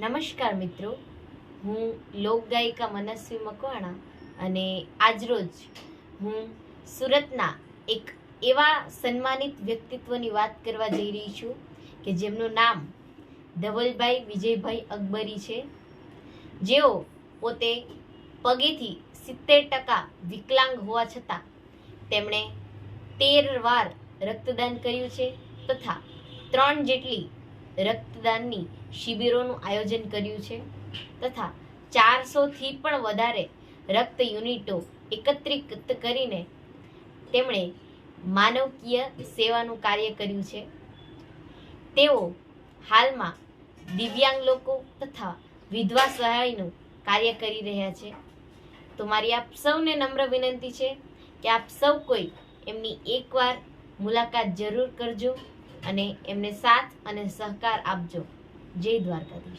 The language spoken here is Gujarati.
નમસ્કાર મિત્રો. હું લોકગાયિકા મનસ્વી મકવાણા અને આજરોજ હું સુરતના એક એવા સન્માનિત વ્યક્તિત્વની વાત કરવા જઈ રહી છું કે જેમનું નામ ધવલભાઈ વિજયભાઈ અકબરી છે. જેઓ પોતે પગેથી સિત્તેર ટકા વિકલાંગ હોવા છતાં તેમણે તેર વાર રક્તદાન કર્યું છે તથા ત્રણ જેટલી રક્તદાનની શિબિરોનું આયોજન કર્યું છે તથા ચારસોથી પણ વધારે રક્ત યુનિટો એકત્રિત કરીને તેમણે માનવકીય સેવાનું કાર્ય કર્યું છે. તેઓ હાલમાં દિવ્યાંગ લોકો તથા વિધવા સહાયનું કાર્ય કરી રહ્યા છે. તો મારી આપ સૌને નમ્ર વિનંતી છે કે આપ સૌ કોઈ એમની એકવાર મુલાકાત જરૂર કરજો. અને એમને સાથ અને સહકાર આપજો. જય દ્વારકાધીશ.